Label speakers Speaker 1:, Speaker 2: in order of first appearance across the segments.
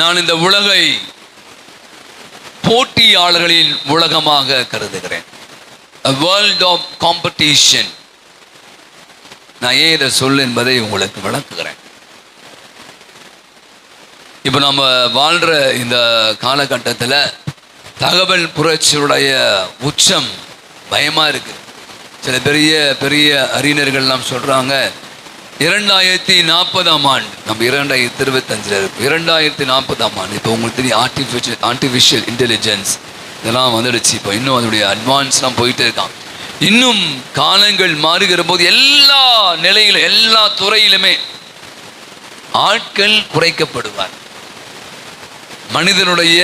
Speaker 1: நான் இந்த உலகை போட்டியாளர்களின் உலகமாக கருதுகிறேன். வேர்ல்ட் world காம்படிஷன் நான் ஏன் இதை சொல் என்பதை உங்களுக்கு விளக்குகிறேன். இப்போ நம்ம வாழ்கிற இந்த காலகட்டத்தில் தகவல் புரட்சியுடைய உச்சம் பயமாக இருக்கு. சில பெரிய பெரிய அறிஞர்கள்லாம் சொல்கிறாங்க இரண்டாயிரத்தி நாற்பதாம் ஆண்டு நம்ம இரண்டாயிரத்தி இருபத்தஞ்சில் இருக்கும் இரண்டாயிரத்தி நாற்பதாம் ஆண்டு இப்போ உங்களுக்கு தெரியும் ஆர்டிஃபிஷியல் ஆர்டிஃபிஷியல் இன்டெலிஜென்ஸ் இதெல்லாம் வந்துடுச்சு. இப்போ இன்னும் அதனுடைய அட்வான்ஸ்லாம் போயிட்டே இருக்கான். இன்னும் காலங்கள் மாறுகிற போது எல்லா நிலையிலும் எல்லா துறையிலுமே ஆட்கள் குறைக்கப்படுவார். மனிதனுடைய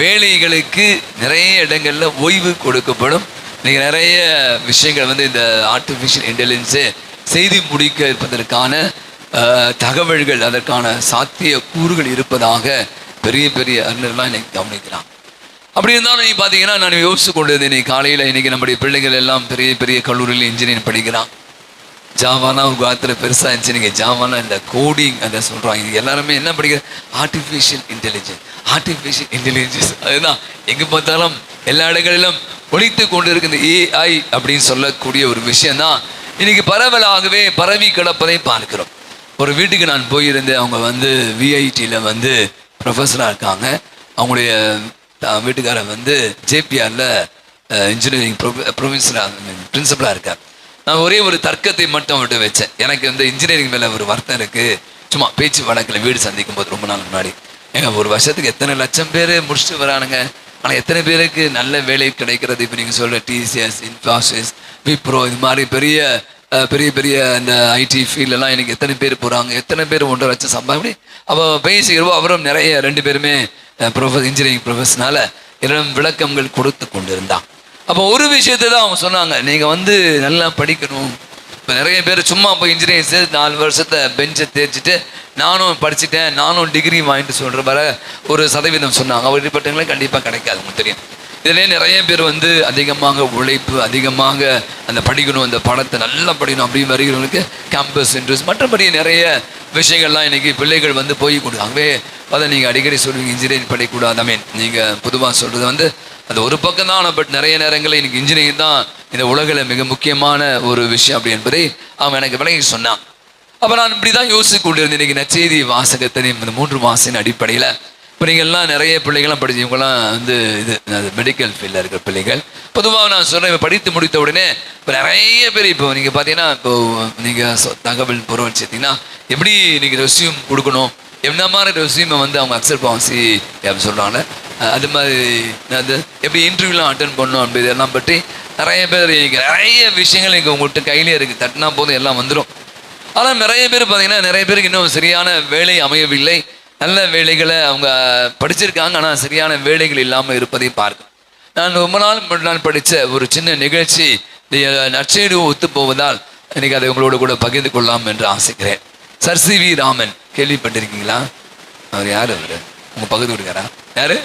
Speaker 1: வேலைகளுக்கு நிறைய இடங்களில் ஓய்வு கொடுக்கப்படும். நீங்கள் நிறைய விஷயங்கள் வந்து இந்த ஆர்டிஃபிஷியல் இன்டெலிஜென்ஸு செய்தி முடிக்க இருப்பதற்கான தகவல்கள் அதற்கான சாத்திய கூறுகள் இருப்பதாக பெரிய பெரிய அறிஞர்லாம் இன்னைக்கு கவனிக்கிறான் அப்படி இருந்தாலும் நீ பார்த்தீங்கன்னா நான் யோசிச்சு கொண்டது இன்னைக்கு காலையில் இன்னைக்கு நம்முடைய பிள்ளைகள் எல்லாம் பெரிய பெரிய கல்லூரியில் இன்ஜினியரிங் படிக்கிறான் ஜாவானா உங்கள் காலத்தில் பெருசாக இருந்துச்சு நீங்கள் ஜாவானா இந்த கோடிங் அதை சொல்கிறாங்க இது எல்லாருமே என்ன படிக்கிற ஆர்டிஃபிஷியல் இன்டெலிஜென்ஸ் ஆர்டிஃபிஷியல் இன்டெலிஜென்ஸ் அதுதான். எங்கே பார்த்தாலும் எல்லா இடங்களிலும் ஒழித்து கொண்டு இருக்கிற ஏஐ அப்படின்னு சொல்லக்கூடிய ஒரு விஷயம் தான் இன்னைக்கு பரவலாகவே பரவி கிடப்பதை பார்க்கிறோம். ஒரு வீட்டுக்கு நான் போயிருந்தேன். அவங்க வந்து விஐடியில் வந்து ப்ரொஃபஸராக இருக்காங்க. அவங்களுடைய வீட்டுக்காரன் வந்து ஜேபிஆரில் இன்ஜினியரிங் ப்ரொஃபஸராக பிரின்சிபலாக இருக்கார். நான் ஒரே ஒரு தர்க்கத்தை மட்டும் விட்டு வச்சேன். எனக்கு வந்து இன்ஜினியரிங் மேலே ஒரு வருத்தம் இருக்குது சும்மா பேச்சு வழக்கில் வீடு சந்திக்கும் போது ரொம்ப நாள் முன்னாடி. ஏங்க ஒரு வருஷத்துக்கு எத்தனை லட்சம் பேர் முடிச்சுட்டு வரானுங்க? ஆனால் எத்தனை பேருக்கு நல்ல வேலை கிடைக்கிறது? இப்போ நீங்கள் சொல்கிற டிசிஎஸ் இன்ஃபாசிஸ் விப்ரோ இது மாதிரி பெரிய பெரிய பெரிய இந்த ஐடி ஃபீல்டெல்லாம் எனக்கு எத்தனை பேர் போகிறாங்க எத்தனை பேர் ஒன்றரை லட்சம் சம்பாதி அப்போ பேசிக்கிறவோ அவரும் நிறைய ரெண்டு பேருமே ப்ரொஃபஸ் இன்ஜினியரிங் ப்ரொஃபஷனால இரண்டும் விளக்கங்கள் கொடுத்து கொண்டிருந்தான். அப்போ ஒரு விஷயத்தை தான் அவங்க சொன்னாங்க. நீங்கள் வந்து நல்லா படிக்கணும். இப்போ நிறைய பேர் சும்மா போய் இன்ஜினியர்ஸ் நாலு வருஷத்தை பெஞ்சை தேய்ச்சிட்டு நானும் படிச்சுட்டேன் நானும் டிகிரி வாங்கிட்டு சொல்கிற வர ஒரு சதவீதம் சொன்னாங்க. அப்படிப்பட்டவங்களே கண்டிப்பாக கிடைக்காது உங்களுக்கு தெரியும். இதுலேயே நிறைய பேர் வந்து அதிகமாக உழைப்பு அதிகமாக அந்த படிக்கணும் அந்த படத்தை நல்லா படிக்கணும் அப்படின்னு வருகிறவங்களுக்கு கேம்பஸ் இன்ட்ரெஸ்ட் மற்றபடி நிறைய விஷயங்கள்லாம் இன்றைக்கி பிள்ளைகள் வந்து போய் கொடுத்தாங்கவே அதை நீங்கள் அடிக்கடி சொல்லுவீங்க இன்ஜினியரிங் படிக்கக்கூடாது ஐ மீன் நீங்கள் பொதுவாக சொல்கிறது வந்து அது ஒரு பக்கம் தான் பட் நிறைய நேரங்களில் எனக்கு இன்ஜினியரிங் தான் இந்த உலகில் மிக முக்கியமான ஒரு விஷயம் அப்படி என்பதை அவன் எனக்கு விலகி சொன்னான். அப்போ நான் இப்படி தான் யோசிச்சு கொண்டிருந்தேன். இன்னைக்கு நச்செய்தி வாசகத்தின் இந்த மூன்று மாசின் அடிப்படையில் இப்போ நீங்கள்லாம் நிறைய பிள்ளைகள்லாம் படிச்சு இவங்கெல்லாம் வந்து இது அது மெடிக்கல் ஃபீல்டில் இருக்கிற பிள்ளைகள். பொதுவாக நான் சொல்கிறேன் இப்போ படித்து முடித்த உடனே இப்போ நிறைய பேர் இப்போ நீங்கள் பார்த்தீங்கன்னா இப்போ நீங்கள் தகவல் பொருள் சேர்த்திங்கன்னா எப்படி நீங்கள் ரெசியூம் கொடுக்கணும்? என்ன மாதிரி ரெஸ்யூமை வந்து அவங்க அக்செப்ட் பாவசி அப்படின்னு சொல்கிறாங்க அது மாதிரி அது எப்படி இன்டர்வியூலாம் அட்டன் பண்ணணும் அப்படி இதெல்லாம் பற்றி நிறைய பேர் நிறைய விஷயங்கள் இங்கே உங்கள்கிட்ட கையிலே இருக்குது தட்டினா போதும் எல்லாம் வந்துடும் ஆனால் நிறைய பேர் பார்த்தீங்கன்னா நிறைய பேருக்கு இன்னும் சரியான வேலை அமையவில்லை. நல்ல வேலைகளை அவங்க படிச்சிருக்காங்க. ஆனால் சரியான வேலைகள் இல்லாமல் இருப்பதை பார்க்க நான் ரொம்ப நாள் முன்னாடி நாள் படித்த ஒரு சின்ன நிகழ்ச்சி இந்த ஒத்து போவதால் இன்றைக்கி அதை உங்களோட கூட பகிர்ந்து கொள்ளலாம் என்று ஆசைக்கிறேன். Sir C V Raman. கேள்விப்பட்டிருக்கீங்களா? அவர் யார் அவர்? உங்க பகுதி கொடுக்காரா யாரு?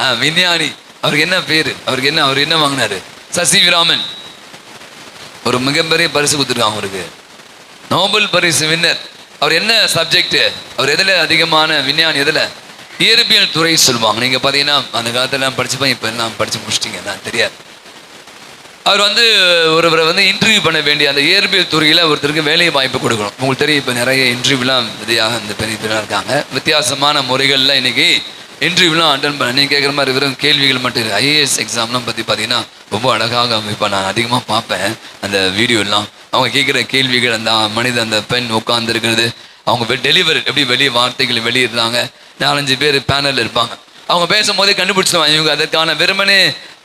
Speaker 1: ஆ விஞ்ஞானி. அவருக்கு என்ன பேர்? அவருக்கு என்ன அவர் என்ன வாங்கினாரு? Sir C V Raman. ஒரு மிகப்பெரிய பரிசு கொடுத்துருக்காங்க அவருக்கு. நோபல் பரிசு வின்னர். அவர் என்ன சப்ஜெக்ட் அவர் எதில் அதிகமான விஞ்ஞானி எதில்? இயற்பியல் துறை சொல்லுவாங்க. நீங்கள் பார்த்தீங்கன்னா அந்த காலத்தில் படிச்சுப்பேன் இப்போ எல்லாம் படித்து முடிச்சிட்டீங்க நான் தெரியாது. அவர் வந்து ஒருவரை வந்து இன்டர்வியூ பண்ண வேண்டிய அந்த இயற்பியல் துறையில் ஒருத்தருக்கு வேலை வாய்ப்பு கொடுக்கணும். உங்களுக்கு தெரியும் இப்போ நிறைய இன்டர்வியூலாம் விதையாக இந்த பெரிய பேராக இருக்காங்க. வித்தியாசமான முறைகளில் இன்றைக்கி இன்டர்வியூலாம் அட்டன் பண்ண நீங்கள் கேட்குற மாதிரி வெறும் கேள்விகள் மட்டும் இல்லை. ஐஏஎஸ் எக்ஸாம்லாம் பற்றி பார்த்தீங்கன்னா ரொம்ப அழகாக இப்போ நான் அதிகமாக பார்ப்பேன் அந்த வீடியோலாம் அவங்க கேட்குற கேள்விகள் அந்த மனித அந்த பெண் உட்காந்துருக்கிறது அவங்க டெலிவரி எப்படி வெளியே வார்த்தைகள் வெளியிடுறாங்க. நாலஞ்சு பேர் பேனல் இருப்பாங்க. அவங்க பேசும்போதே கண்டுபிடிச்சிடுவாங்க இவங்க அதற்கான வெறுமனே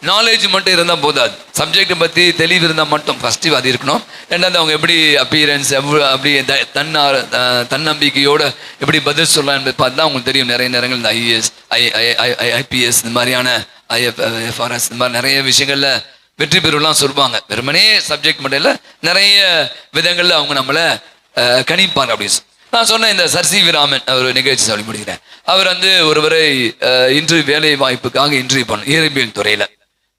Speaker 1: நாலேஜ் மட்டும் இருந்தால் போதாது. சப்ஜெக்டை பற்றி தெளிவு இருந்தால் மட்டும் ஃபஸ்ட்டு அது இருக்கணும். ரெண்டாவது அவங்க எப்படி அப்பியரன்ஸ் எவ்வளோ அப்படி த- தன்னா தன்னம்பிக்கையோடு எப்படி பதில் சொல்லலாம் என்பதை பார்த்து தான் அவங்களுக்கு தெரியும். நிறைய நேரங்கள் இந்த ஐஏஎஸ் ஐ ஐ ஐபிஎஸ் இந்த மாதிரியான ஐஎஃப் எஃப்ஆர்எஸ் இந்த மாதிரி நிறைய விஷயங்களில் வெற்றி பெறுலாம் சொல்லுவாங்க. வெறுமனே சப்ஜெக்ட் மட்டும் இல்லை நிறைய விதங்களில் அவங்க நம்மளை கணிப்பாங்க அப்படின்னு நான் சொன்ன இந்த சர்சி விராமன் அவர் நிகழ்ச்சி சொல்லி முடிக்கிறேன். அவர் வந்து ஒருவரை இன்டர்வியூ வேலை வாய்ப்புக்காக இன்டர்வியூ பண்ணும் இயற்பியல் துறையில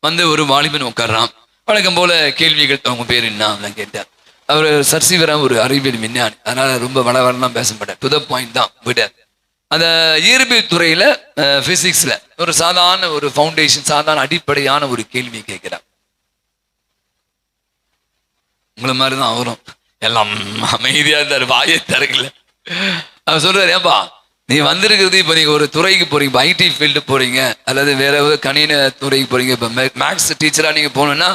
Speaker 1: வந்து ஒரு வாலிபன் உட்கார்றான். வழக்கம் போல கேள்விகள் அவங்க பேர் என்ன அப்படிலாம் கேட்டார் அவர் சர்சிவரம் ஒரு அறிவியல் விஞ்ஞானி. அதனால ரொம்ப வளவரெல்லாம் பேச மாட்டார் டு த பாயிண்ட் தான் விட அந்த இயற்பியல் துறையில பிசிக்ஸ்ல ஒரு சாதாரண ஒரு ஃபவுண்டேஷன் சாதாரண அடிப்படையான ஒரு கேள்வி கேட்கிறார். உங்களை மாதிரி தான் அவரும். எல்லாம் அமைதியா இருந்தாரு வாயை திறக்கல. அவர் சொல்றாரு ஏன்பா நீ வந்திருக்கிறது இப்போ நீங்க ஒரு துறைக்கு போறீங்க இப்போ ஐடி ஃபீல்டு போறீங்க அல்லது வேற ஏதாவது கணின துறைக்கு போறீங்க இப்போ மேக்ஸ் டீச்சரா நீங்க போகணும்னா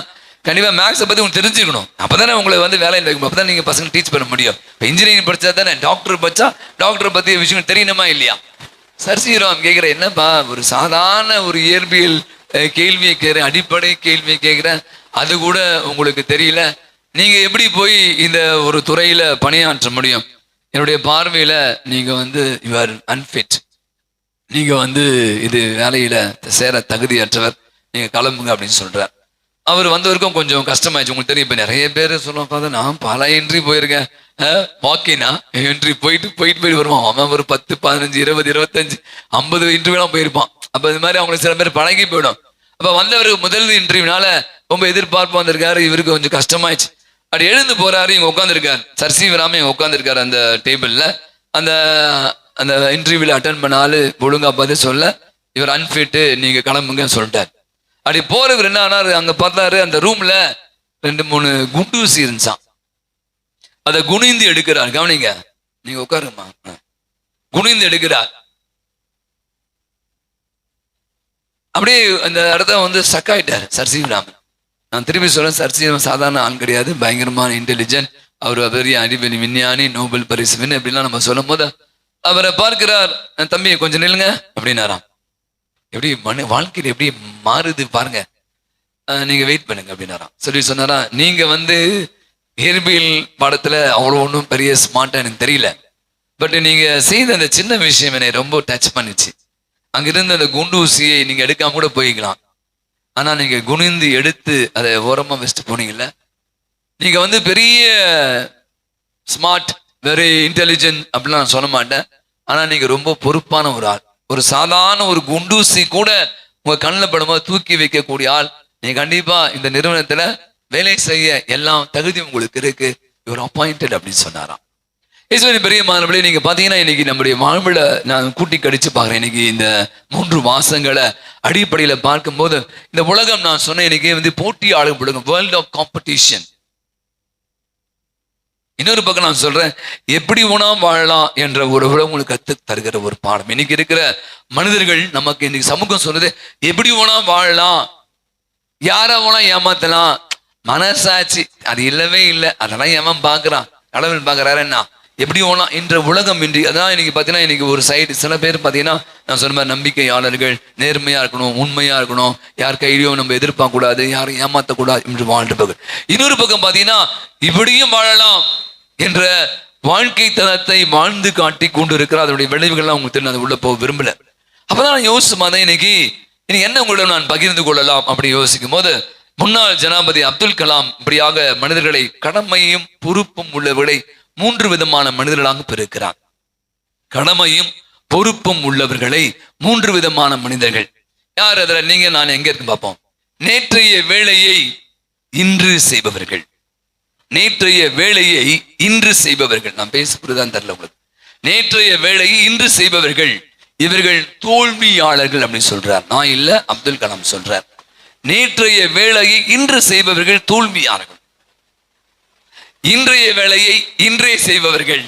Speaker 1: கண்டிப்பாக மேக்ஸை பற்றி உங்களுக்கு தெரிஞ்சுக்கணும். அப்பதானே உங்களை வந்து வேலையில் வைக்கணும் அப்பதான் நீங்கள் பசங்க டீச் பண்ண முடியும். இப்போ இன்ஜினியரிங் படிச்சா தானே டாக்டர் படித்தா டாக்டர் பற்றி விஷயம் தெரியணுமா இல்லையா? சர்சீராம் கேட்குற என்னப்பா ஒரு சாதாரண ஒரு இயற்பியல் கேள்வியை கேட்குறேன் அடிப்படை கேள்வியை கேட்குறேன் அது கூட உங்களுக்கு தெரியல. நீங்கள் எப்படி போய் இந்த ஒரு துறையில் பணியாற்ற முடியும்? என்னுடைய பார்வையில் நீங்கள் வந்து யுவர் அன்ஃபிட் நீங்கள் வந்து இது வேலையில் சேர தகுதியற்றவர். நீங்கள் கிளம்புங்க அப்படின்னு சொல்கிறார் அவர் வந்தவருக்கும் கொஞ்சம் கஷ்டமாயிடுச்சு. உங்களுக்கு தெரியும் இப்போ நிறைய பேர் சொல்லுவோம் பார்த்தா நான் பல என்ட்ரி போயிருக்கேன் வாக்கினா என்ட்ரி போயிட்டு போயிட்டு போயிட்டு வருவான் அவன் ஒரு பத்து பதினஞ்சு இருபது இருபத்தஞ்சு ஐம்பது இன்டர்வியூலாம் போயிருப்பான். அப்போ இது மாதிரி அவங்களுக்கு சில பேர் பழகி போயிடும். அப்போ வந்தவருக்கு முதல் இன்டர்வியூனால ரொம்ப எதிர்பார்ப்பு வந்திருக்காரு. இவருக்கு கொஞ்சம் கஷ்டமாயிடுச்சு. அப்படி எழுந்து போறாரு இங்க உட்காந்துருக்காரு சர்சி வராம இங்க உட்காந்துருக்காரு அந்த டேபிள்ல. அந்த அந்த இன்டர்வியூல அட்டன் பண்ண ஆளு ஒழுங்கா பதில் சொல்ல இவர் அன்ஃபிட்டு நீங்க கிளம்புங்கன்னு சொல்லிட்டார். அப்படி போறவர் என்ன ஆனாரு அங்க பார்த்தாரு அந்த ரூம்ல ரெண்டு மூணு குண்டூசி இருந்துச்சான் அதை குனிந்து எடுக்கிறார் கவனிங்க. நீங்க உட்காருமா குனிந்து எடுக்கிறார். அப்படியே அந்த இடத்த வந்து ஸ்டக் ஆயிட்டார் சர்சீவராமன் நான் திரும்பி சொல்றேன் சர்சீவம் சாதாரண ஆள் கிடையாது பயங்கரமான இன்டெலிஜென்ட் அவர் பெரிய அறிவெளி விஞ்ஞானி நோபல் பரிசு வின் அப்படிலாம் நம்ம சொல்லும் போது அவரை பார்க்கிறார் தம்பி கொஞ்சம் நில்லுங்க அப்படின்னாராம். எப்படி மனு வாழ்க்கையில் எப்படி மாறுது பாருங்க. நீங்க வெயிட் பண்ணுங்க அப்படின்னாராம். சொல்லி சொன்னாரா நீங்க வந்து இயற்பியல் பாடத்துல அவ்வளோ ஒன்றும் பெரிய ஸ்மார்ட்டா எனக்கு தெரியல. பட் நீங்க செய்த அந்த சின்ன விஷயம் என்னை ரொம்ப டச் பண்ணுச்சு. அங்கிருந்து அந்த குண்டு ஊசியை நீங்க எடுக்காம கூட போய்க்கலாம். ஆனால் நீங்கள் குனிந்து எடுத்து அதை ஓரமாக வச்சுட்டு போனீங்கல்ல நீங்கள் வந்து பெரிய ஸ்மார்ட் வெரி இன்டெலிஜென்ட் அப்படிலாம் நான் சொல்ல மாட்டேன். ஆனால் நீங்கள் ரொம்ப பொறுப்பான ஒரு ஆள். ஒரு சாதாரண ஒரு குண்டூசி கூட உங்கள் கண்ணில் படும்போது தூக்கி வைக்கக்கூடிய ஆள். நீங்கள் கண்டிப்பாக இந்த நிறுவனத்தில் வேலை செய்ய எல்லாம் தகுதி உங்களுக்கு இருக்கு. இவர் அப்பாயிண்டட் அப்படின்னு சொன்னாராம். ஈஸ்வரி பெரிய மாணவர்களே நீங்க பாத்தீங்கன்னா இன்னைக்கு நம்முடைய வாழ்வில் நான் கூட்டி கடிச்சு பாக்குறேன் இன்னைக்கு இந்த மூன்று மாசங்களை அடிப்படையில பார்க்கும்போது இந்த உலகம் நான் சொன்னேன் இன்னைக்கு வந்து போட்டியாளர் உலகம் வேர்ல்ட் ஆஃப் காம்படிஷன் இன்னொரு பக்கம் நான் சொல்றேன் எப்படி உணா வாழலாம் என்ற ஒரு விட உங்களுக்கு கத்து தருகிற ஒரு பாடம். இன்னைக்கு இருக்கிற மனிதர்கள் நமக்கு இன்னைக்கு சமூகம் சொன்னது எப்படி உணா வாழலாம்? யார வேணா ஏமாத்தலாம்? மனசாட்சி அது இல்லவே இல்லை. அதெல்லாம் ஏமா பாக்குறான் கடவுள் பாக்குறாரு என்ன? எப்படி ஓனா என்ற உலகம் இன்றி அதான் இன்னைக்கு பார்த்தீங்கன்னா இன்னைக்கு ஒரு சைடு சில பேர் பார்த்தீங்கன்னா நான் சொன்ன மாதிரி நம்பிக்கையாளர்கள் நேர்மையா இருக்கணும் உண்மையா இருக்கணும் யார் கையிலையும் நம்ம எதிர்பார்க்க கூடாது யாரும் ஏமாத்தக்கூடாது என்று வாழ்ந்துபவர் இன்னொரு பக்கம் பார்த்தீங்கன்னா இப்படியும் வாழலாம் என்ற வாழ்க்கை தரத்தை வாழ்ந்து காட்டி கொண்டு இருக்கிற அதனுடைய விளைவுகள்லாம் உங்களுக்கு தெரியும் அது உள்ள போக விரும்பல. அப்பதான் நான் யோசிச்சு பார்த்தேன் இன்னைக்கு இன்னைக்கு என்ன உங்களிடம் நான் பகிர்ந்து கொள்ளலாம் அப்படி யோசிக்கும் போது முன்னாள் ஜனாபதி அப்துல் கலாம் இப்படியாக மனிதர்களை கடமையும் பொறுப்பும் உள்ளவர்களை மூன்று விதமான மனிதர்களாக பெருக்கிறார் கடமையும் பொறுப்பும் உள்ளவர்களை மூன்று விதமான மனிதர்கள். யார் அதில்? நீங்க நான் எங்க இருக்கு பார்ப்போம். நேற்றைய வேலையை இன்று செய்பவர்கள். நேற்றைய வேலையை இன்று செய்பவர்கள். நான் பேசுறதுதான் தெரியல உங்களுக்கு. நேற்றைய வேலையை இன்று செய்பவர்கள். இவர்கள் தோல்வியாளர்கள் அப்படின்னு சொல்றார். நான் இல்ல அப்துல் கலாம் சொல்றார். நேற்றைய வேலையை இன்று செய்பவர்கள் தோல்வியாளர்கள். இன்றைய வேலையை இன்றே செய்பவர்கள்.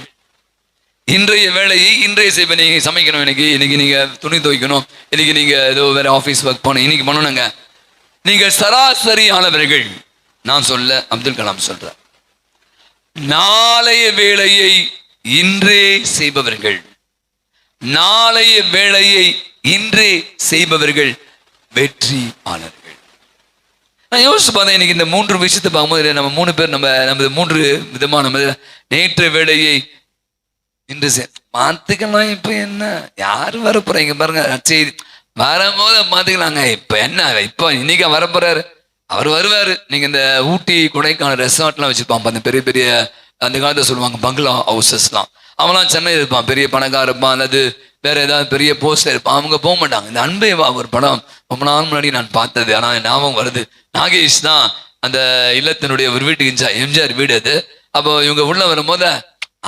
Speaker 1: இன்றைய வேலையை இன்றைய செய்வ நீங்க சமைக்கணும். இன்னைக்கு இன்னைக்கு நீங்க துணி துவைக்கணும். இன்னைக்கு நீங்க ஏதோ வேற ஆபீஸ் ஒர்க் பண்ணணும். இன்னைக்கு பண்ணணுங்க. நீங்கள் சராசரியானவர்கள். நான் சொல்ல அப்துல் கலாம் சொல்றார். நாளைய வேலையை இன்றே செய்பவர்கள். நாளைய வேலையை இன்றே செய்பவர்கள் வெற்றியாளர்கள். நான் யோசிச்சு பார்த்தேன் இன்னைக்கு இந்த மூன்று விஷயத்தை பார்க்கும்போது நம்ம மூணு பேர் நம்ம நமது மூன்று விதமான நம்ம நேற்று வேலையை இன்று செய் பார்த்துக்கலாம் இப்ப என்ன? யாரு வர போறீங்க பாருங்க செய்தி வரும்போது பார்த்துக்கலாங்க இப்ப என்ன? இப்ப இன்னைக்கு வர போறாரு அவர் வருவாரு. நீங்க இந்த ஊட்டி கொடைக்கானல் ரெசார்ட்லாம் வச்சிருப்பான் அந்த பெரிய பெரிய அந்த காலத்தை சொல்லுவாங்க பங்களா ஹவுசஸ்லாம் அவன்லாம் சென்னை இருப்பான் பெரிய பணக்கார இருப்பான் அல்லது வேற ஏதாவது பெரிய போஸ்டர் இருப்பான் அவங்க போக மாட்டாங்க. இந்த அன்பே வா ஒரு படம். ரொம்ப நாள் முன்னாடி நான் பார்த்தது. ஆனால் ஞாபகம் வருது. நாகேஷ் தான் அந்த இல்லத்தினுடைய ஒரு வீட்டுக்கு எம்ஜிஆர் வீடு அது. அப்போ இவங்க உள்ள வரும்போது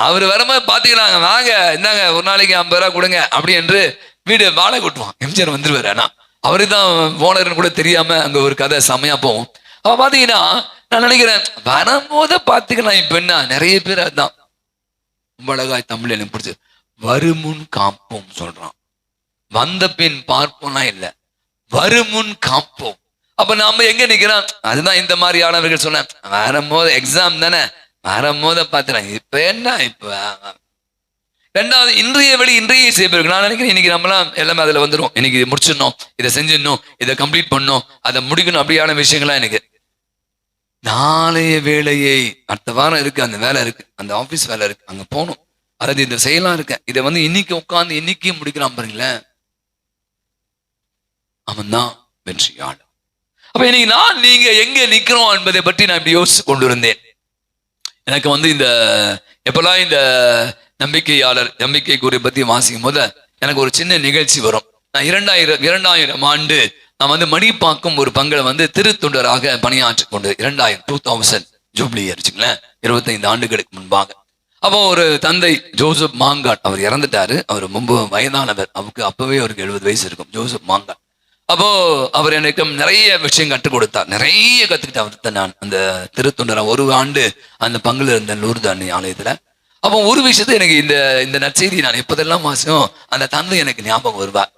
Speaker 1: அவர் வரும்போது பாத்துக்கிறாங்க வாங்க. இந்தாங்க ஒரு நாளைக்கு ஐம்பது ரூபா கொடுங்க அப்படி என்று வீடு வாழை கொட்டுவான். எம்ஜிஆர் வந்துருவார் ஆனால் அவரு தான் ஓனர்னு கூட தெரியாம அங்க ஒரு கதை செமையா போகும். அப்போ பாத்தீங்கன்னா நான் நினைக்கிறேன் வரும்போது பாத்துக்கலாம் இப்ப என்ன? நிறைய பேர் அதுதான். ரொம்ப அழகாய் தமிழ் எனக்கு பிடிச்சது வருமுன் காப்போம் சொல்றான். வந்த பின் பார்ப்போம்னா இல்ல. வருமுன் காப்போம். அப்ப நாம எங்க நிக்கிறோம்? அதுதான் இந்த மாதிரியானவர்கள் சொன்னேன் வரும்போது எக்ஸாம் தானே? வரும்போது பாத்துறேன் இப்ப என்ன இப்ப? ரெண்டாவது இன்றைய வழி இன்றைய செய்யப்படுங்க நான் நினைக்கிறேன் இன்னைக்கு நம்மளாம் எல்லாமே அதுல வந்துடும் இன்னைக்கு இதை முடிச்சிடணும் இதை செஞ்சிடணும் இதை கம்ப்ளீட் பண்ணணும் அதை முடிக்கணும் அப்படியான விஷயங்கள்லாம் எனக்கு. நாளைய வேலையை அடுத்த வாரம் இருக்கு அந்த வேலை இருக்கு அந்த ஆபீஸ் வேலை இருக்கு அங்க போகணும். அதாவது இந்த செய்யலாம் இருக்கேன் இதை வந்து இன்னைக்கு உட்காந்து இன்னைக்கு முடிக்கிறான் பாருங்களேன். அவன் தான் வெற்றியாளர் அப்ப இன்னைக்கு நான் நீங்க எங்க நிக்கிறோம் என்பதை பற்றி நான் இப்படி யோசிச்சு கொண்டு இருந்தேன் எனக்கு வந்து இந்த எப்பெல்லாம் இந்த நம்பிக்கையாளர் நம்பிக்கை கூறிய பத்தி வாசிக்கும் போது எனக்கு ஒரு சின்ன நிகழ்ச்சி வரும். நான் இரண்டாயிரம் இரண்டாயிரம் ஆண்டு நான் வந்து மணிப்பாக்கம் ஒரு பங்களை வந்து திருத்தொண்டராக பணியாற்றி கொண்டு இரண்டாயிரம் டூ தௌசண்ட் ஜூப்ளி வச்சுங்களேன் இருபத்தைந்து ஆண்டுகளுக்கு முன்பாக. அப்போ ஒரு தந்தை ஜோசப் மாங்காட் அவர் இறந்துட்டாரு. அவர் ரொம்ப வயதானவர். அவருக்கு அப்பவே அவருக்கு எழுபது வயசு இருக்கும். ஜோசப் மாங்காட். அப்போ அவர் எனக்கு நிறைய விஷயம் கற்றுக் கொடுத்தார். நிறைய கத்துக்கிட்டு அவர்கிட்ட நான் அந்த திருத்தொண்டரா ஒரு ஆண்டு அந்த பங்குல இருந்த லூர்து ஆலயத்துல. அப்போ ஒரு விஷயத்தை எனக்கு இந்த இந்த நற்செய்தி நான் எப்போதெல்லாம் மாசம் அந்த தந்தை எனக்கு ஞாபகம் வருவார்.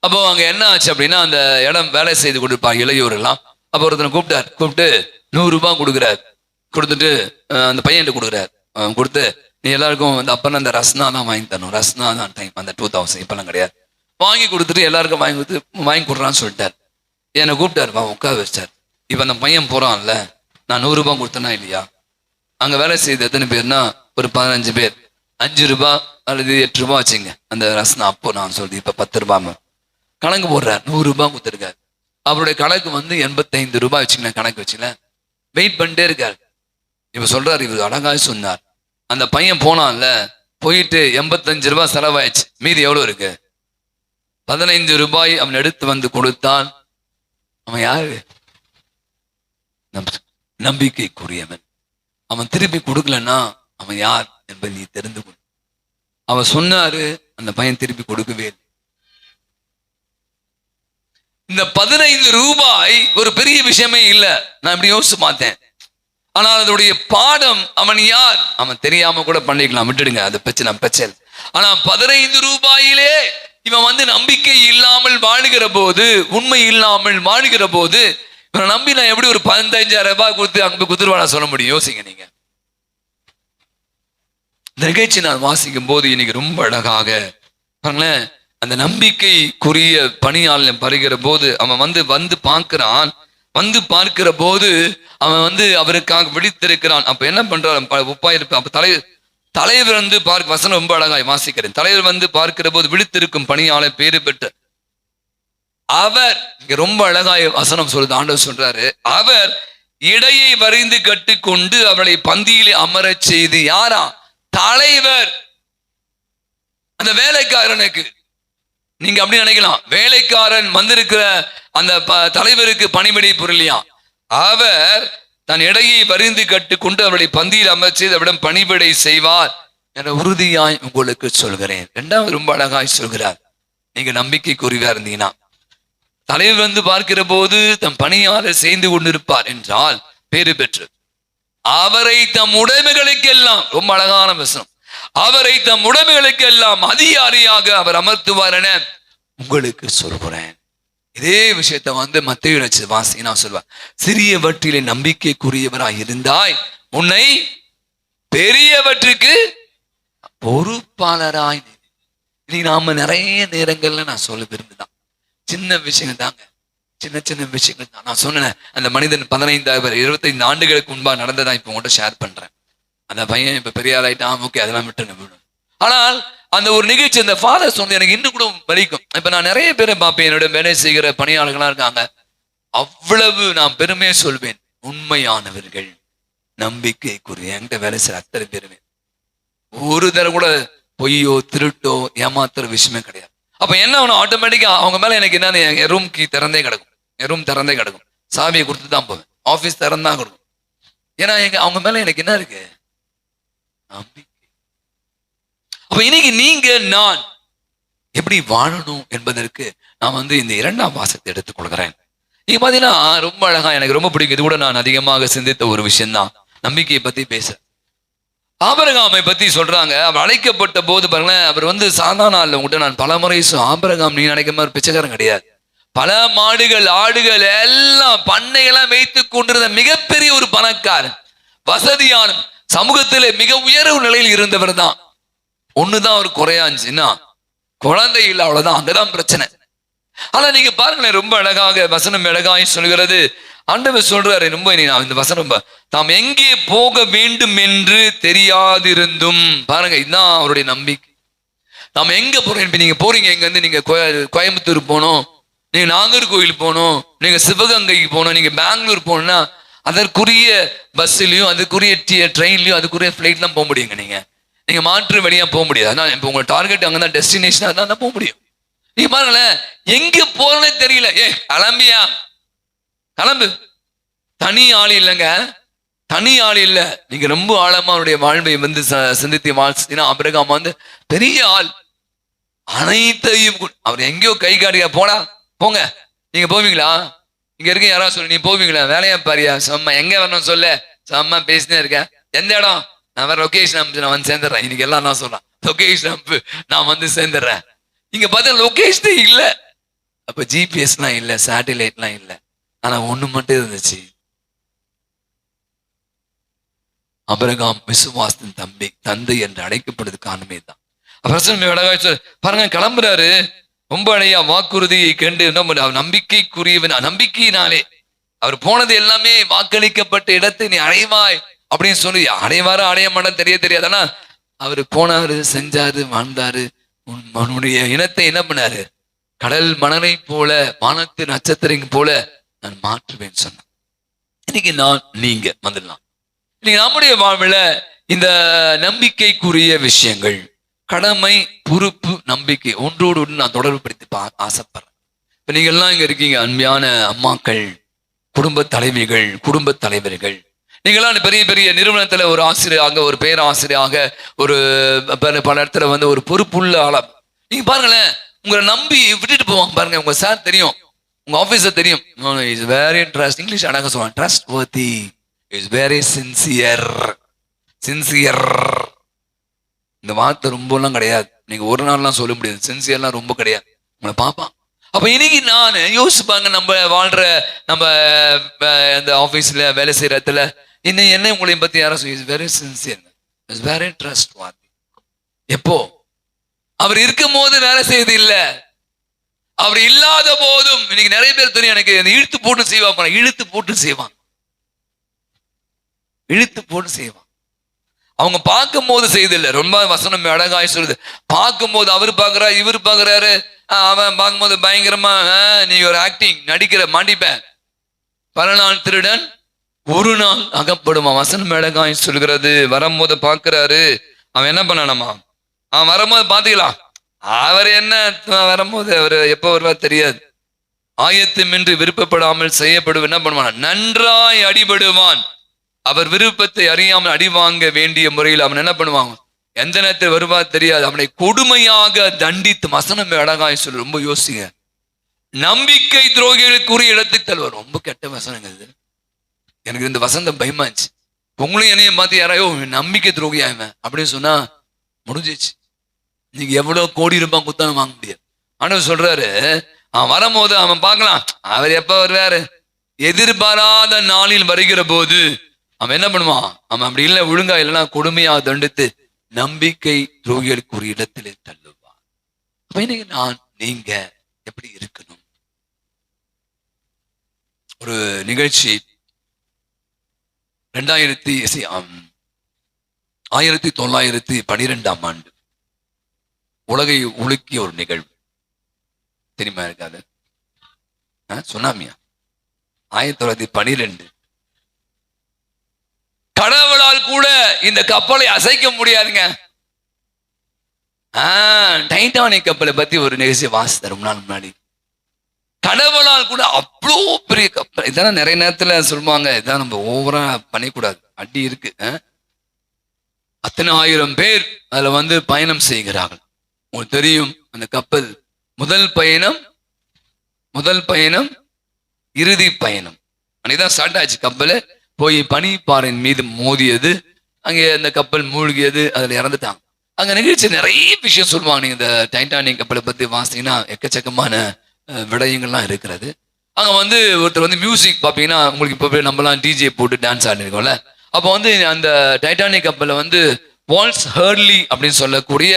Speaker 1: அப்போ அங்க என்ன ஆச்சு அப்படின்னா அந்த இடம் வேலை செய்து கொடுப்பார் இளையோர் எல்லாம் அப்போ ஒருத்தனை கூப்பிட்டார். கூப்பிட்டு நூறு ரூபாய் கொடுக்குறாரு. கொடுத்துட்டு அந்த பையன்கிட்ட கொடுக்குறாரு. கொடுத்து நீ எல்லாருக்கும் வந்து அப்பனா அந்த ரஸ்னா தான் வாங்கி தரணும். ரஸ்னா தான் டைம் அந்த டூ தௌசண்ட் இப்பெல்லாம் கிடையாது. வாங்கி கொடுத்துட்டு எல்லாருக்கும் வாங்கி கொடுத்து வாங்கி கொடுறான்னு சொல்லிட்டார். என்னை கூப்பிட்டாரு வா உட்கார வச்சார். இப்போ அந்த பையன் போறான்ல நான் நூறு ரூபாய் கொடுத்தேனா இல்லையா? அங்க வேலை செய்த எத்தனை பேர்னா ஒரு பதினஞ்சு பேர். அஞ்சு ரூபாய் அல்லது எட்டு ரூபா வச்சுங்க. அந்த ரஸ்னா அப்போ நான் சொல்றது இப்ப பத்து ரூபாம கணக்கு போடுறார் நூறுரூபா கொடுத்துருக்காரு. அவருடைய கணக்கு வந்து எண்பத்தைந்து ரூபாய் வச்சுங்களேன் கணக்கு வச்சுங்களேன். வெயிட் பண்ணிட்டே இருக்காரு. இப்போ சொல்றாரு இவர் அழகாய் சொன்னார். அந்த பையன் போனான்ல போயிட்டு எண்பத்தஞ்சு ரூபாய் செலவாயிடுச்சு. மீதி எவ்வளவு இருக்கு? பதினைந்து ரூபாய் அவன் எடுத்து வந்து கொடுத்தான். அவன் யாரு? நம்பிக்கைக்குரியவன். அவன் திருப்பி கொடுக்கலன்னா அவன் யார் என்பதை நீ தெரிந்து கொள். அவன் சொன்னாரு அந்த பையன் திருப்பி கொடுக்கவே இந்த பதினைந்து ரூபாய் ஒரு பெரிய விஷயமே இல்ல. நான் இப்படி யோசிச்சு பார்த்தேன். ஆனால் அதனுடைய பாடம் அவன் யார்? அவன் தெரியாம கூட பண்ணிக்கலாம் விட்டுடுங்க அது பிரச்சனை பிரச்சனை. ஆனா பதினைந்து ரூபாயிலே இவன் வந்து நம்பிக்கை இல்லாமல் வாழுகிற போது உண்மை இல்லாமல் வாழுகிற போது இவனை நம்பி நான் எப்படி ஒரு பதினஞ்சாயிரம் ரூபாய் கொடுத்து அங்க போய் சொல்ல முடியும்? யோசிங்க நீங்க. நிகழ்ச்சி நான் வாசிக்கும் போது இன்னைக்கு ரொம்ப அழகாக பாருங்களேன் அந்த நம்பிக்கைக்குரிய பணியாளன் பருகிற போது அவன் வந்து வந்து பார்க்கிறான் வந்து பார்க்கிற போது அவன் வந்து அவருக்காக விழித்திருக்கிறான். அப்ப என்ன பண்றான் உப்பாயிருப்பான் அப்ப தலைவர் தலைவர் வந்து பார்க்க வசனம் ரொம்ப அழகாய் வாசிக்கிறேன். தலைவர் வந்து பார்க்கிற போது விழித்திருக்கும் பணியாளர் பேரு பெற்ற அவர் இங்க ரொம்ப அழகாய் வசனம் சொல்லுது ஆண்டவர் சொல்றாரு. அவர் இடையை வரைந்து கட்டிக்கொண்டு அவளை பந்தியிலே அமரச் செய்து யாரா? தலைவர். அந்த வேலைக்காரனுக்கு. நீங்க அப்படி நினைக்கலாம். வேலைக்காரன் வந்திருக்கிற அந்த ப- தலைவருக்கு பணிபடை புரியலையா? அவர் தன் இடையை வரிந்து கட்டுக்கொண்டு அவருடைய பந்தியில் அமைச்சு அவரிடம் பணிபடை செய்வார் என உறுதியாய் உங்களுக்கு சொல்கிறேன். இரண்டாவது ரொம்ப அழகாய் சொல்கிறார். நீங்க நம்பிக்கைக்குரியவா இருந்தீங்கன்னா. தலைவர் வந்து பார்க்கிற போது தம் பணியாளர் செய்து கொண்டிருப்பார் என்றால் பேறு பெற்று. அவரை தம் உடைமைகளுக்கெல்லாம் ரொம்ப அழகான வசனம். அவரை தம் உடமைகளுக்கு எல்லாம் அதிகாரியாக அவர் அமர்த்துவார் என உங்களுக்கு சொல்கிறேன். இதே விஷயத்த வந்து மத்திய வாசி நான் சொல்வேன் சிறியவற்றிலே நம்பிக்கைக்குரியவராய் இருந்தாய் உன்னை பெரியவற்றுக்கு பொறுப்பாளராய் இன்னைக்கு நாம நிறைய நேரங்கள்ல நான் சொல்ல விரும்புதான். சின்ன விஷயங்கள் தாங்க. சின்ன சின்ன விஷயங்கள் தான். நான் சொன்னேன் அந்த மனிதன் பதினைந்தாயிரம் இருபத்தைந்து ஆண்டுகளுக்கு முன்பாக நடந்ததான் இப்போ உங்கள்கிட்ட ஷேர் பண்றேன். அந்த பையன் இப்ப பெரிய ஆளாயிட்டான் ஓகே அதெல்லாம் விட்டு விடும் ஆனால் அந்த ஒரு நிகழ்ச்சி அந்த ஃபாதர் சொன்னது எனக்கு இன்னும் கூட வலிக்கும். இப்ப நான் நிறைய பேரை பார்ப்பேன் என்னோட வேலை செய்கிற பணியாளர்களா இருக்காங்க. அவ்வளவு நான் பெருமையை சொல்வேன். உண்மையானவர்கள் நம்பிக்கைக்குரிய என்கிட்ட வேலை செய்யற அத்தனை பேருமே. ஒரு தடவை கூட பொய்யோ திருட்டோ ஏமாத்துற விஷயமே கிடையாது. அப்ப என்ன ஆகணும் ஆட்டோமேட்டிக்கா அவங்க மேல எனக்கு என்ன என் ரூம் கீ திறந்தே கிடக்கும். என் ரூம் திறந்தே கிடக்கும். சாவியை கொடுத்து தான் போவேன். ஆஃபீஸ் திறந்தான் கொடுக்கும். ஏன்னா எங்க அவங்க மேல எனக்கு என்ன இருக்கு? நம்பிக்கை அப்ப இன்னைக்கு நீங்க நான் எப்படி வாழணும் என்பதற்கு நான் வந்து இந்த இரண்டாம் வாசத்தை எடுத்துக்கொள்கிறேன் நீங்க பாத்தீங்கன்னா ரொம்ப அழகா எனக்கு ரொம்ப பிடிக்கும். இது கூட நான் அதிகமாக சிந்தித்த ஒரு விஷயம்தான். நம்பிக்கையை பத்தி பேச. ஆபரகாமை பத்தி சொல்றாங்க. அவர் அழைக்கப்பட்ட போது பாருங்களேன் அவர் வந்து சாதாரண ஆள் உங்கள்கிட்ட நான் பல முறை ஆபரகாம் நீ நினைக்கிற மாதிரி பிச்சைக்காரன் கிடையாது. பல மாடுகள் ஆடுகள் எல்லாம் பண்ணையெல்லாம் வைத்து கொண்டிருந்த மிகப்பெரிய ஒரு பணக்காரன் வசதியான சமூகத்திலே மிக உயர்வு நிலையில் இருந்தவர் தான் ஒண்ணுதான் அவர் குறையாச்சுன்னா குழந்தை இல்லை அவ்வளவுதான் அங்கதான் பிரச்சனை. ஆனா நீங்க பாருங்களேன் ரொம்ப அழகாக வசனம் அழகாய் சொல்கிறது. ஆண்டவர் சொல்றாரு ரொம்ப இனி நான் இந்த வசனம் தாம் எங்கே போக வேண்டும் என்று தெரியாதிருந்தும். பாருங்க இதுதான் அவருடைய நம்பிக்கை. நாம் எங்க போறோம்? இப்ப நீங்க போறீங்க எங்க வந்து நீங்க கோயம்புத்தூர் போகணும் நீங்க நாகர்கோவில் போகணும் நீங்க சிவகங்கைக்கு போகணும் நீங்க பெங்களூர் போகணும்னா அதற்குரிய பஸ்ஸுலையும் அதுக்குரிய ட்ரெயின்லையும் அதுக்குரிய ஃப்ளைட்லாம் போக முடியுங்க நீங்கள் நீங்கள் மாற்று வழியாக போக முடியாது. அதனால் இப்போ உங்கள் டார்கெட் அங்கதான் டெஸ்டினேஷன் அதான் தான் போக முடியும். நீங்கள் பாருங்களேன் எங்கே போகிறனே தெரியல. ஏ கிளம்பியா? கிளம்பு. தனி ஆள் இல்லைங்க. தனி ஆள் இல்லை. நீங்கள் ரொம்ப ஆழமாக அவருடைய வாழ்வை வந்து ச- சிந்தித்து வாழ்ச்சினா அபிரகாம் வந்து பெரிய ஆள். அனைத்தையும் அவர் எங்கேயோ கை காட்டியா போனா போங்க. நீங்கள் போவீங்களா? இங்க இருக்க யாராவது சொல்லு நீ போவீங்களா? வேலையா பாரியா? செம்ம எங்க வரணும் சொல்ல. செம்ம பேசினே இருக்கேன். எந்த இடம்? நான் வேற லொகேஷன் அனுப்பிச்சு நான் வந்து சேர்ந்துடுறேன். இன்னைக்கு எல்லாம் நான் சொல்றேன். லொகேஷன் அனுப்பு நான் வந்து சேர்ந்துடுறேன். இங்க பார்த்தா லொகேஷனே இல்ல. அப்ப ஜிபிஎஸ்லாம் இல்ல சேட்டலைட்லாம் இல்ல. ஆனா ஒண்ணு மட்டும் இருந்துச்சு. அபரகாம் விசுவாசத்தின் தம்பி தந்தை என்று அழைக்கப்படுது காரணமே தான் பாருங்க கிளம்புறாரு. ரொம்ப அழையா வாக்குறுதியை கண்டு என்ன பண்ண அவர் நம்பிக்கைக்குரியவன். நம்பிக்கையினாலே அவர் போனது எல்லாமே வாக்களிக்கப்பட்ட இடத்தை நீ அடைவாய் அப்படின்னு சொல்லி அடைவாரா அடைய மாட்டேன் தெரிய தெரியாது. ஆனா அவர் போனாரு செஞ்சாரு வாழ்ந்தாரு. உன்னுடைய இனத்தை என்ன பண்ணாரு? கடல் மணலை போல வானத்து நட்சத்திரம் போல நான் மாற்றுவேன் சொன்னேன் இன்னைக்கு நான் நீங்க வந்துடலாம். இன்னைக்கு நம்முடைய வாழ்வுல இந்த நம்பிக்கைக்குரிய விஷயங்கள் கடமை பொறுப்பு நம்பிக்கை ஒன்றோடு ஒன்று நான் தொடர்பு படுத்தி பா ஆசைப்படுறேன். இப்போ நீங்கள்லாம் எல்லாம் இருக்கீங்க அன்மையான அம்மாக்கள் குடும்ப தலைவிகள் குடும்ப தலைவர்கள். நீங்களாம் பெரிய பெரிய நிறுவனத்தில் ஒரு ஆசிரியராக ஒரு பேராசிரியராக ஒரு பல பல இடத்துல வந்து ஒரு பொறுப்புள்ள ஆளம் நீங்கள் பாருங்களேன் உங்களை நம்பி விட்டுட்டு போவாங்க பாருங்க உங்கள் சார் தெரியும். உங்கள் ஆஃபீஸர் தெரியும். இஸ் வெரி ட்ரஸ்ட் இங்கிலீஷ் அடங்க சொல்லுவாங்க. Trustworthy is very sincere sincere இந்த வார்த்தை ரொம்பலாம் கிடையாது. நீங்க ஒரு நாள்லாம் சொல்ல முடியாது. சின்சியர்லாம் ரொம்ப கிடையாது. உங்களை பார்ப்பான். அப்ப இன்னைக்கு நான் யோசிப்பாங்க நம்ம வாழ்ற நம்ம அந்த இந்த ஆபீஸ்ல வேலை செய்யற இடத்துல. இன்னும் என்ன உங்களையும் பத்தி யாரும் is very sincere is very trust வார்த்தை எப்போ? அவர் இருக்கும் போது வேலை செய்யறது இல்ல. அவர் இல்லாத போதும் இன்னைக்கு நிறைய பேர் தெரியும் எனக்கு இந்த இழுத்து போட்டு செய்வாங்க. இழுத்து போட்டு செய்வாங்க. இழுத்து போட்டு செய்வான் அவங்க பார்க்கும் போது செய்தில்லை ரொம்ப வசனம் அழகாய் சொல்லுது. பார்க்கும் போது அவர் பார்க்குறாரு இவர் பார்க்கறாரு. அவன் பார்க்கும்போது பயங்கரமா நீ ஒரு ஆக்டிங் நடிக்கிற மாண்டிப்பேன் பல நாள் திருடன் ஒரு நாள் அகப்படுமா. வசனம் அழகாய் சொல்கிறது வரும்போது பார்க்கறாரு. அவன் என்ன பண்ணணுமா அவன் வரும்போது பாத்துக்கலாம் அவர் என்ன வரும்போது அவர் எப்போ வருவார் தெரியாது. ஆயத்தமின்றி விருப்பப்படாமல் செய்யப்படும் என்ன பண்ணுவான்? நன்றாய் அடிபடுவான். அவர் விருப்பத்தை அறியாமல் அடி வாங்க வேண்டிய முறையில் அவன் என்ன பண்ணுவாங்க? எந்த நேரத்தில் வருவா தெரியாது. அவனை கொடுமையாக தண்டித்து மசனம் அழகாய் சொல்லி ரொம்ப யோசிங்க. நம்பிக்கை துரோகிகளுக்குரிய இடத்துக்கு தருவார் ரொம்ப கெட்ட வசனங்க இது. எனக்கு இந்த வசந்தம் பயமாச்சு. உங்களையும் என்னையும் பார்த்து யாரையோ நம்பிக்கை துரோகியா ஆயிவன் அப்படின்னு சொன்னா முடிஞ்சிச்சு. நீங்க எவ்வளவு கோடி ரூபாய் குத்தாலும் வாங்க முடியாது. ஆனவர் சொல்றாரு அவன் வரும்போது அவன் பார்க்கலாம். அவர் எப்ப வருவாரு? எதிர்பாராத நாளில் வருகிற போது அவன் என்ன பண்ணுவான்? அவன் அப்படி இல்லை ஒழுங்கா இல்லைன்னா கொடுமையா தண்டித்து நம்பிக்கை துரோகிகளுக்கு ஒரு இடத்திலே தள்ளுவான். நான் நீங்க எப்படி இருக்கணும்? ஒரு நிகழ்ச்சி ரெண்டாயிரத்தி சி, ஆயிரத்தி தொள்ளாயிரத்தி பனிரெண்டாம் ஆண்டு உலகை உலுக்கிய ஒரு நிகழ்வு. தெரியுமா இருக்காது? சுனாமியா? ஆயிரத்தி தொள்ளாயிரத்தி பனிரெண்டு கடவுளால் கூட இந்த கப்பலை அசைக்க முடியாதுங்க. டைட்டானிக் கப்பலை பத்தி ஒரு நிகழ்ச்சி வாசித்த ரொம்ப நாள் முன்னாடி. கடவுளால் கூட அவ்வளோ பெரிய கப்பல். இதெல்லாம் நிறைய நேரத்தில் சொல்லுவாங்க இதான் நம்ம ஓவரா பண்ணிக்கூடாது. அடி இருக்கு ஆ? அத்தனை ஆயிரம் பேர் அதுல வந்து பயணம் செய்கிறார்கள். உங்களுக்கு தெரியும் அந்த கப்பல் முதல் பயணம் முதல் பயணம் இறுதி பயணம். அன்னைக்குதான் ஸ்டார்ட் ஆச்சு கப்பல். போய் பனிப்பாறையின் மீது மோதியது அங்கே அந்த கப்பல் மூழ்கியது அதில் இறந்துட்டாங்க அங்க நிகழ்ச்சி நிறைய விஷயம் சொல்லுவாங்க. நீங்க இந்த டைட்டானிக் கப்பலை பத்தி வாசிங்கன்னா எக்கச்சக்கமான விடயங்கள்லாம் இருக்கிறது. அங்க வந்து ஒருத்தர் வந்து மியூசிக் பாப்பீங்கன்னா உங்களுக்கு இப்போ நம்மலாம் டிஜே போட்டு டான்ஸ் ஆடிருக்கோம்ல. அப்போ வந்து அந்த டைட்டானிக் கப்பலை வந்து வால்ஸ் ஹர்லி அப்படின்னு சொல்லக்கூடிய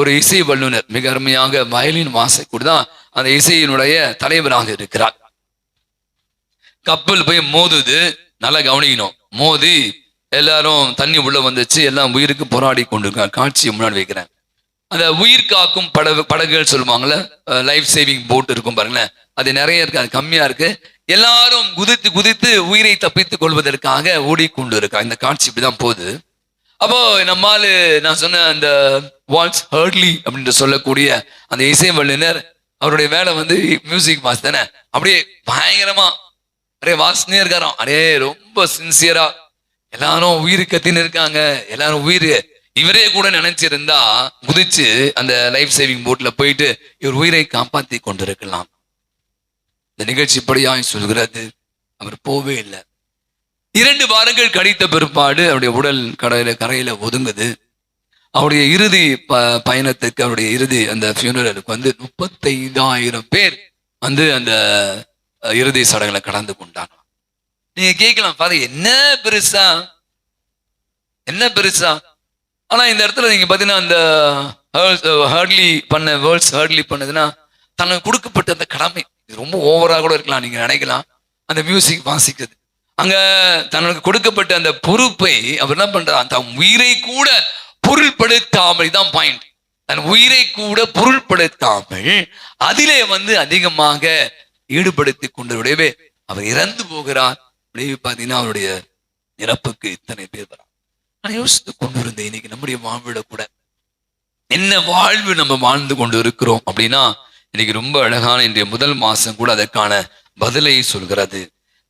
Speaker 1: ஒரு இசை வல்லுனர் மிக அருமையாக வயலின் வாசக்கூட தான் அந்த இசையினுடைய தலைவராக இருக்கிறார். கப்பல் போய் மோதுது. நல்லா கவனிக்கணும். மோதி எல்லாரும் தண்ணி உள்ள வந்துச்சு எல்லாம் உயிருக்கு போராடி கொண்டிருக்காங்க. காட்சியை முன்னாடி வைக்கிறேன். அந்த உயிர் காக்கும் படகு படகுகள் சொல்லுவாங்கல்ல லைஃப் சேவிங் போட் இருக்கும் பாருங்களேன். அது நிறைய இருக்கு அது கம்மியா இருக்கு. எல்லாரும் குதித்து குதித்து உயிரை தப்பித்துக் கொள்வதற்காக ஓடிக்கொண்டு இருக்கா இந்த காட்சி இப்படிதான் போகுது. அப்போ நம்மால் நான் சொன்ன அந்த வால்ஸ் ஹர்ட்லி அப்படின்னு சொல்லக்கூடிய அந்த இசை வல்லுனர் அவருடைய வேலை வந்து மியூசிக் மாஸ் தானே. அப்படியே பயங்கரமா அப்படியே வாசனே இருக்காராம். அரே ரொம்ப சின்சியரா எல்லாரும் உயிர் கத்தின்னு இருக்காங்க. எல்லாரும் உயிர். இவரே கூட நினைச்சிருந்தா குதிச்சு அந்த லைஃப் சேவிங் போட்ல போயிட்டு இவர் உயிரை காப்பாத்தி கொண்டிருக்கலாம். இந்த நிகழ்ச்சி இப்படியாய் சொல்கிறது. அவர் போவே இல்லை. இரண்டு வாரங்கள் கடித்த பிற்பாடு அவருடைய உடல் கடையில கரையில ஒதுங்குது. அவருடைய இறுதி ப பயணத்துக்கு அவருடைய இறுதி அந்த ஃபியூனரலுக்கு வந்து முப்பத்தைந்தாயிரம் பேர் வந்து அந்த இறுதி சடங்குல கடந்து கொண்டான். நீங்க கேட்கலாம் பாதி என்ன பெருசா? என்ன பெருசா? ஆனா இந்த இடத்துல நீங்க பாத்தீங்கன்னா அந்த ஹர்ட்லி பண்ண வேர்ல்ட்ஸ் ஹர்ட்லி பண்ணதுன்னா தனக்கு கொடுக்கப்பட்ட அந்த கடமை. இது ரொம்ப ஓவரா கூட இருக்கலாம் நீங்க நினைக்கலாம். அந்த மியூசிக் வாசிக்கிறது. அங்க தனக்கு கொடுக்கப்பட்ட அந்த பொறுப்பை அவர் என்ன பண்றார்? தன் உயிரை கூட பொருள்படுத்தாமல் தான் பாயிண்ட் தன் உயிரை கூட பொருள்படுத்தாமல் அதிலே வந்து அதிகமாக ஈடுபடுத்தி கொண்டவருடையவே அவர் இறந்து போகிறார். விளைவு பார்த்தீங்கன்னா அவருடைய இறப்புக்கு இத்தனை பேர் வரா நான் யோசித்து கொண்டு இருந்தேன் இன்னைக்கு நம்முடைய வாழ்விட கூட என்ன வாழ்வு நம்ம வாழ்ந்து கொண்டு இருக்கிறோம் அப்படின்னா இன்னைக்கு ரொம்ப அழகான இன்றைய முதல் மாசம் கூட அதற்கான பதிலை சொல்கிறது.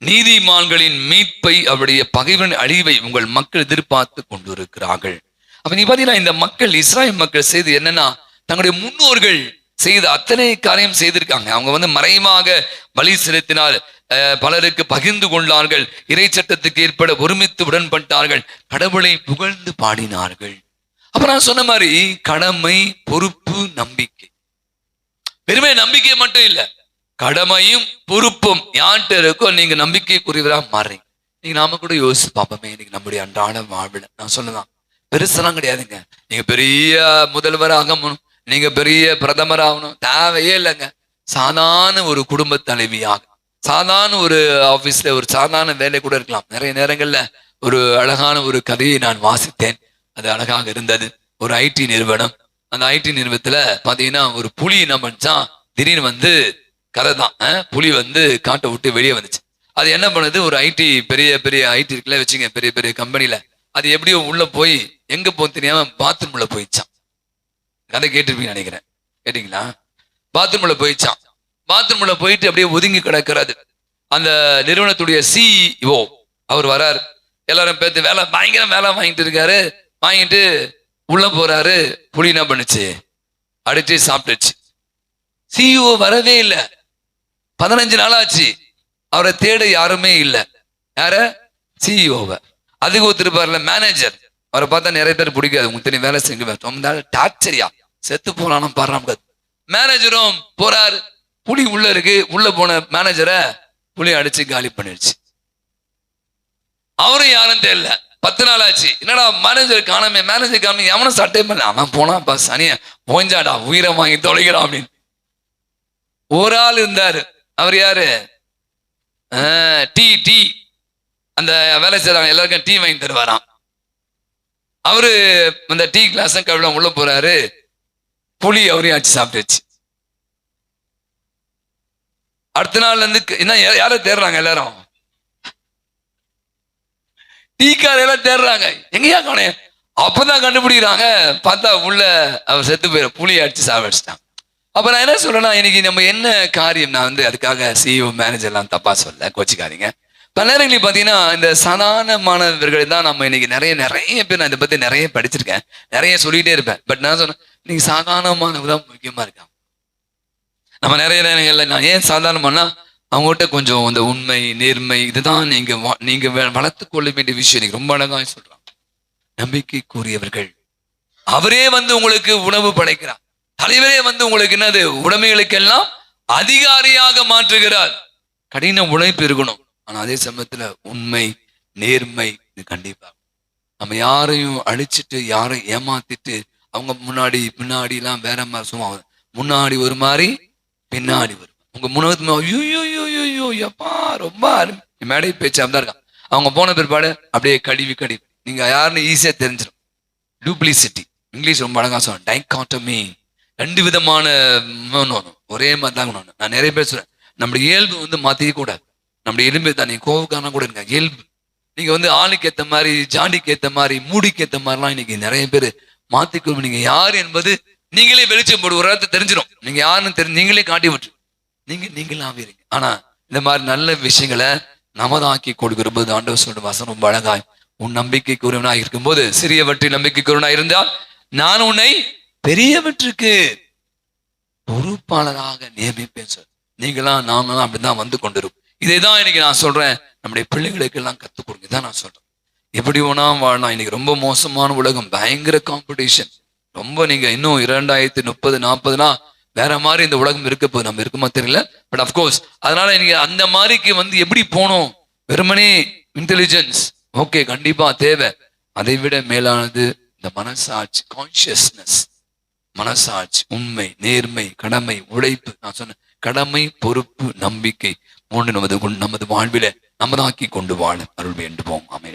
Speaker 1: நீதிமான்களின் மீட்பை அவருடைய பகைவன் அழிவை உங்கள் மக்கள் எதிர்பார்த்து கொண்டு இருக்கிறார்கள் அப்ப நீ பாத்தீங்கன்னா இந்த மக்கள் இஸ்ராயல் மக்கள் செய்து என்னன்னா தங்களுடைய முன்னோர்கள் செய்த அத்தனை காரியம் செய்திருக்காங்க. அவங்க வந்து மறைவாக பலி செலுத்தினால் அஹ், பலருக்கு பகிர்ந்து கொண்டார்கள். இறை சட்டத்துக்கு ஏற்பட ஒருமித்து உடன்பட்டார்கள். கடவுளை புகழ்ந்து பாடினார்கள். அப்ப நான் சொன்ன மாதிரி கடமை பொறுப்பு நம்பிக்கை. பெருமை நம்பிக்கை மட்டும் இல்ல. கடமையும் பொறுப்பும் யார்கிட்ட இருக்கோ நீங்க நம்பிக்கைக்குரியவரா மாறுறீங்க. நீங்க நாம கூட யோசிச்சு பார்ப்போமே இன்னைக்கு நம்முடைய அன்றாட வாழ்வில். நான் சொல்லலாம் பெருசெல்லாம் கிடையாதுங்க. நீங்க பெரிய முதல்வராக நீங்க பெரிய பிரதமர் ஆகணும் தேவையே இல்லைங்க. சாதாரண ஒரு குடும்ப தலைவியாக சாதாரண ஒரு ஆபீஸ்ல ஒரு சாதாரண வேலை கூட இருக்கலாம். நிறைய நேரங்கள்ல ஒரு அழகான ஒரு கதையை நான் வாசித்தேன். அது அழகாக இருந்தது. ஒரு ஐடி நிறுவனம். அந்த ஐடி நிறுவனத்துல பாத்தீங்கன்னா ஒரு புலி என்ன பண்ணிச்சான் திடீர்னு வந்து கதை தான். புலி வந்து காட்டை விட்டு வெளியே வந்துச்சு. அது என்ன பண்ணுது? ஒரு ஐடி பெரிய பெரிய ஐடி இருக்குல்ல வச்சுங்க பெரிய பெரிய கம்பெனில அது எப்படியோ உள்ள போய் எங்க போக தெரியாம பாத்ரூம் உள்ள போயிடுச்சான் கதை கேட்டிருப்பீங்க நினைக்கிறேன். கேட்டீங்களா? பாத்ரூம்ல போயிடுச்சான் பாத்ரூம்ல போயிட்டு அப்படியே ஒதுங்கி கிடக்கிறது அந்த நிறுவனத்துடைய சிஇஓ அவர் வராரு. எல்லாரும் பேத்து வேலை பயங்கரம் வேலை வாங்கிட்டு இருக்காரு. வாங்கிட்டு உள்ள போறாரு. புலி என்ன பண்ணுச்சு? அடிச்சு சாப்பிட்டுச்சு. சிஇஓ வரவே இல்லை. பதினஞ்சு நாள் ஆச்சு. அவரை தேட யாருமே இல்லை. யார? சிஇஓவை அதுக்கு ஒருத்தருப்பார்ல மேனேஜர் அவரை பார்த்தா நிறைய பேர் பிடிக்காது. உங்களுக்கு தெரியும் வேலை செஞ்சு டார்ச்சரியா செத்து போனாலும் பாடுறாங்க மேனேஜரும் போறாரு. புலி உள்ள இருக்கு. உள்ள போன மேனேஜரை புலி அடிச்சு காலி பண்ணிடுச்சு. அவரும் யாரும் தெரியல. பத்து நாள் ஆச்சு. என்னடா மேனேஜர் காணாமே? மேனேஜர் காணாம? எவனும் சட்டை பண்ணல. அவன் போனாப்பா சனிய போஞ்சாடா உயிரை வாங்கி தொலைகிறான் அப்படின்னு. ஒரு ஆள் இருந்தாரு. அவர் யாரு? ஆஹ், டீ டீ. அந்த வேலை செய்யறாங்க எல்லாருக்கும் டீ வாங்கி தருவாராம். அவரு அந்த டீ கிளாஸ் கவிழ உள்ள போறாரு. புளி அவரையும் ஆச்சு சாப்பிட்டுச்சு. அடுத்த நாள்ல இருந்து என்ன யா- தேடுறாங்க எல்லாரும்? டீக்கார எல்லாம் தேடுறாங்க. எங்கேயா காணே அப்பதான் கண்டுபிடிக்கிறாங்க. பார்த்தா உள்ள அவர் செத்து போயிட புளி அடிச்சு சாவடிச்சிட்டான் அப்ப நான் என்ன சொல்றேன்னா இன்னைக்கு நம்ம என்ன காரியம்? நான் வந்து அதுக்காக சிஇஓ மேனேஜர்லாம் தப்பா சொல்ல கோச்சிக்காதீங்க. பல நேரங்களில் பார்த்தீங்கன்னா இந்த சாதாரணமானவர்களை தான் நம்ம இன்னைக்கு நிறைய நிறைய பேர் நான் இதை பத்தி நிறைய படிச்சிருக்கேன். நிறைய சொல்லிகிட்டே இருப்பேன். பட் நான் சொன்னேன் நீங்கள் சாதாரணமானவங்க தான் முக்கியமா இருக்காங்க நம்ம நிறைய நேரங்களில் நான் ஏன் சாதாரணமானா அவங்ககிட்ட கொஞ்சம் இந்த உண்மை நேர்மை இதுதான் நீங்க வா- நீங்க வ- கொள்ள வேண்டிய விஷயம். நீங்கள் ரொம்ப அழகா சொல்றான். நம்பிக்கைக்குரியவர்கள். அவரே வந்து உங்களுக்கு உணவு படைக்கிறார். தலைவரே வந்து உங்களுக்கு என்னது? உடைமைகளுக்கெல்லாம் அதிகாரியாக மாற்றுகிறார். கடின உழைப்பு இருக்கணும். ஆனா அதே சமயத்துல உண்மை நேர்மை இது கண்டிப்பா. நம்ம யாரையும் அழிச்சிட்டு யாரையும் ஏமாத்திட்டு அவங்க முன்னாடி பின்னாடி எல்லாம் வேற மாதிரி சும்மா முன்னாடி ஒரு மாதிரி பின்னாடி வரும் உங்க முன்னகத்து ஐயோ எப்பா ரொம்ப அருமை. மேடை பேச்சா தான் இருக்கான். அவங்க போன பிற்பாடு அப்படியே கழுவி கழிவு. நீங்க யாருன்னு ஈஸியா தெரிஞ்சிடும். டூப்ளிசிட்டி இங்கிலீஷ் ரொம்ப அழகா சொல்றேன் டைகாட்டமி ரெண்டு விதமான ஒரே மாதிரி தான் நான் நிறைய பேர் சொல்றேன். நம்முடைய இயல்பு வந்து மாத்திக்க கூடாது. நம்முடைய எலும்பு தான். நீங்க கோவக்காரனா கூட இருங்க. இயல்பு நீங்க வந்து ஆளுக்கு ஏத்த மாதிரி ஜாடிக்கு ஏத்த மாதிரி மூடிக்கு ஏத்த மாதிரிலாம் இன்னைக்கு நிறைய பேர் மாத்திக்கணும். நீங்க யார் என்பது நீங்களே வெளிச்சம் போடு. ஒரு இடத்த தெரிஞ்சிடும் நீங்க யாருன்னு தெரிஞ்சு நீங்களே காட்டி விட்டு நீங்க நீங்களும் ஆவீங்க ஆனா இந்த மாதிரி நல்ல விஷயங்களை நமதாக்கி கொடுக்கிறபோது ஆண்டவர் சொல்ற வசனம் ரொம்ப அழகாய். உன் நம்பிக்கைக்கு ஒருவனாய் இருக்கும்போது சிறியவற்றை நம்பிக்கைக்கு ஒருவனாய் இருந்தால் நான் உன்னை பெரியவற்றுக்கு பொறுப்பாளராக நியமிப்பேன் சார். நீங்களாம் நாங்களாம் அப்படிதான் வந்து கொண்டிருக்கும் இதை தான் இன்னைக்கு நான் சொல்றேன். நம்முடைய பிள்ளைகளுக்கு எல்லாம் கத்துக் கொடுங்க. இதான் நான் சொல்றேன். எப்படி வேணா வாழலாம். இன்னைக்கு ரொம்ப மோசமான உலகம். பயங்கர காம்படிஷன் ரொம்ப நீங்க இன்னும் இரண்டாயிரத்தி முப்பது நாற்பதுனா வேற மாதிரி இந்த உலகம் இருக்க போது நம்ம இருக்குமா தெரியல. பட் அஃப்கோர்ஸ் அதனால நீங்க அந்த மாதிரிக்கு வந்து எப்படி போகணும் வெறுமனே இன்டெலிஜென்ஸ் ஓகே கண்டிப்பா தேவை. அதை விட மேலானது இந்த மனசாட்சி கான்சியஸ்னஸ் மனசாட்சி உண்மை நேர்மை கடமை உழைப்பு. நான் சொன்ன கடமை பொறுப்பு நம்பிக்கை. மூன்று நமது நமது வாழ்வில நமதாக்கி கொண்டு வாழ அருள் வேண்டுவோம். அமைய